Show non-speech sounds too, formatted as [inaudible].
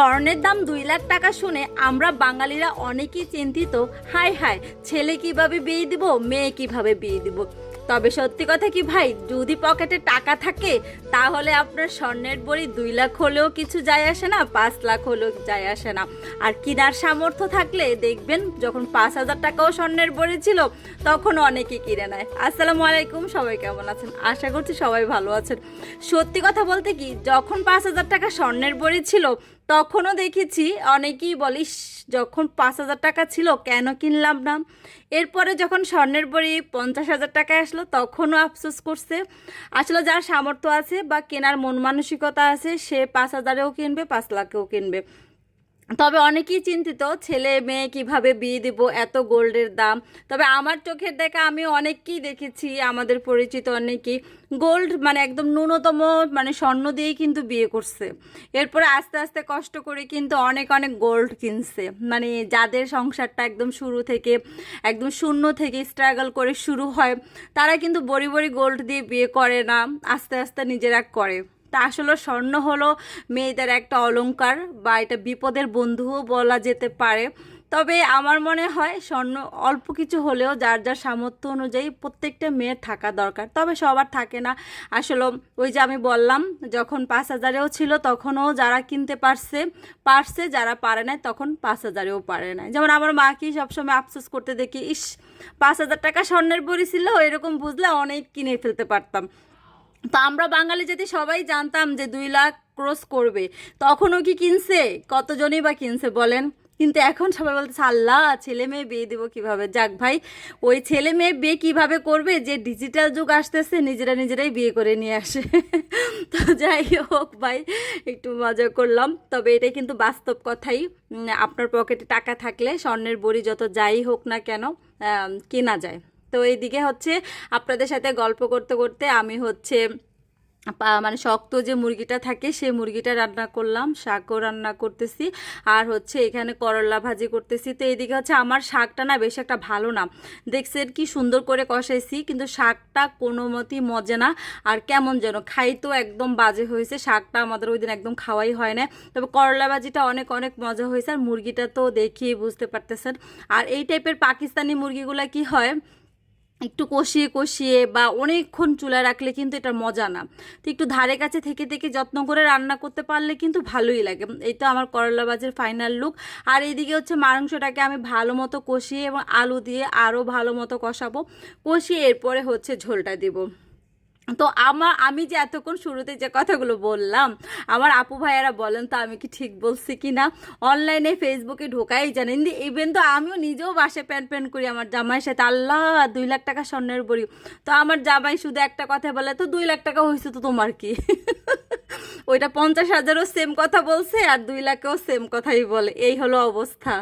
স্বর্ণের দাম দুই লাখ টাকা শুনে আমরা বাঙালিরা অনেকেই চিন্তিত হাই হাই ছেলে কীভাবে বিয়ে দিব, মেয়ে কীভাবে বিয়ে দিব? তবে সত্যি কথা কি ভাই, যদি পকেটে টাকা থাকে, তাহলে আপনার স্বর্ণের বড়ি দুই লাখ হলেও কিছু যায় আসে না, পাঁচ লাখ হলেও যায় আসে না। আর কেনার সামর্থ্য থাকলে দেখবেন, যখন পাঁচ হাজার টাকাও স্বর্ণের বড়ি ছিল তখন অনেকে কিনে নেয়। আসসালামু আলাইকুম, সবাই কেমন আছেন? আশা করছি সবাই ভালো আছেন। সত্যি কথা বলতে কি, যখন পাঁচ হাজার টাকা স্বর্ণের বড়ি ছিল তখনও দেখেছি অনেকেই বলিস যখন পাঁচ হাজার টাকা ছিল, কেন কিনলাম না? এরপরে যখন স্বর্ণের বড়ি পঞ্চাশ হাজার টাকায় আসলো, তখনও আফসোস করছে। আসলে যার সামর্থ্য আছে বা কেনার মন মানসিকতা আছে, সে পাঁচ হাজারেও কিনবে, পাঁচ লাখেও কিনবে। তবে অনেকেই চিন্তিত, ছেলে মেয়ে কীভাবে বিয়ে দিব, এত গোল্ডের দাম। তবে আমার চোখের দেখা আমি অনেককেই দেখেছি, আমাদের পরিচিত অনেকেই গোল্ড মানে একদম ন্যূনতম মানে স্বর্ণ দিয়েই কিন্তু বিয়ে করছে। এরপরে আস্তে আস্তে কষ্ট করে কিন্তু অনেক অনেক গোল্ড কিনছে। মানে যাদের সংসারটা একদম শুরু থেকে, একদম শূন্য থেকে স্ট্রাগল করে শুরু হয়, তারা কিন্তু বড়ি বড়ি গোল্ড দিয়ে বিয়ে করে না, আস্তে আস্তে নিজেরা করে। তা আসলে স্বর্ণ হলো মেয়েদের একটা অলংকার বা এটা বিপদের বন্ধুও বলা যেতে পারে। তবে আমার মনে হয় স্বর্ণ অল্প কিছু হলেও যার যার সামর্থ্য অনুযায়ী প্রত্যেকটা মেয়ের থাকা দরকার। তবে সবার থাকে না। আসলে ওই যে আমি বললাম, যখন পাঁচ হাজারেও ছিল তখনও যারা কিনতে পারছে পারছে, যারা পারে নাই তখন পাঁচ হাজারেও পারে নাই। যেমন আমার মাকে সবসময় আফসোস করতে দেখি, ইস, পাঁচ হাজার টাকা স্বর্ণের বড়ি ছিল এরকম বুঝলে অনেক কিনে ফেলতে পারতাম। তো আমরা বাঙালি যদি সবাই জানতাম যে দুই লাখ ক্রস করবে। তখনও কি কিনছে? কতজনই বা কিনছে বলেন? কিন্তু এখন সবাই বলতেছে, আল্লাহ, ছেলে মেয়ে বিয়ে দেবো কীভাবে? যাক ভাই, ওই ছেলে মেয়ে বিয়ে কীভাবে করবে? যে ডিজিটাল যুগ আসতেছে, নিজেরা নিজেরাই বিয়ে করে নিয়ে আসে। [laughs] তো যাই হোক ভাই, একটু মজা করলাম। তবে এটা কিন্তু বাস্তব কথাই। আপনার পকেটে টাকা থাকলে স্বর্ণের বড়ি যত যাই হোক না কেন কেনা যায়। তো এইদিকে হচ্ছে আপনাদের সাথে গল্প করতে করতে আমি হচ্ছে মানে শক্ত যে মুরগিটা থাকে সেই মুরগিটা রান্না করলাম, শাকও রান্না করতেছি, আর হচ্ছে এখানে করলা ভাজি করতেছি। তো এইদিকে হচ্ছে আমার শাকটা না বেশ একটা ভালো না। দেখছেন কি সুন্দর করে কষাইছি, কিন্তু শাকটা কোনো মতেই মজা না, আর কেমন যেন খাই তো একদম বাজে হয়েছে। শাকটা আমাদের ওই দিন একদম খাওয়াই হয় না তবে করলা ভাজিটা অনেক অনেক মজা হয়েছে, আর মুরগিটা তো দেখিয়ে বুঝতে পারতেছেন। আর এই টাইপের পাকিস্তানি মুরগিগুলা কি হয় একটু কষিয়ে কষিয়ে বা অনেকক্ষণ চুলায় রাখলে কিন্তু এটা মজা না। তো একটু ধারে কাছে থেকে থেকে যত্ন করে রান্না করতে পারলে কিন্তু ভালোই লাগে। এই তো আমার করলা বাজের ফাইনাল লুক আর এইদিকে হচ্ছে মাংসটাকে আমি ভালো মতো কষিয়ে এবং আলু দিয়ে আরও ভালো মতো কষাবো। কষিয়ে এরপরে হচ্ছে ঝোলটা দিব। তো আমার আমি যে এতক্ষণ শুরুতে যে কথাগুলো বললাম, আমার আপু ভাইয়ারা বলেন তো আমি কি ঠিক বলছি কি না? অনলাইনে ফেসবুকে ঢোকাই জানেন ইভেন তো আমিও নিজেও বাসে প্যান প্যান করি আমার জামাইয়ের সাথে। আল্লাহ, দুই লাখ টাকা স্বর্ণের বড়ি। তো আমার জামাই শুধু একটা কথা বলে, তো দুই লাখ টাকা হয়েছে তো তোমার কি? [laughs] ওইটা পঞ্চাশ হাজারও সেম কথা বলছে আর দুই লাখেও সেম কথাই বলে। এই হলো অবস্থা।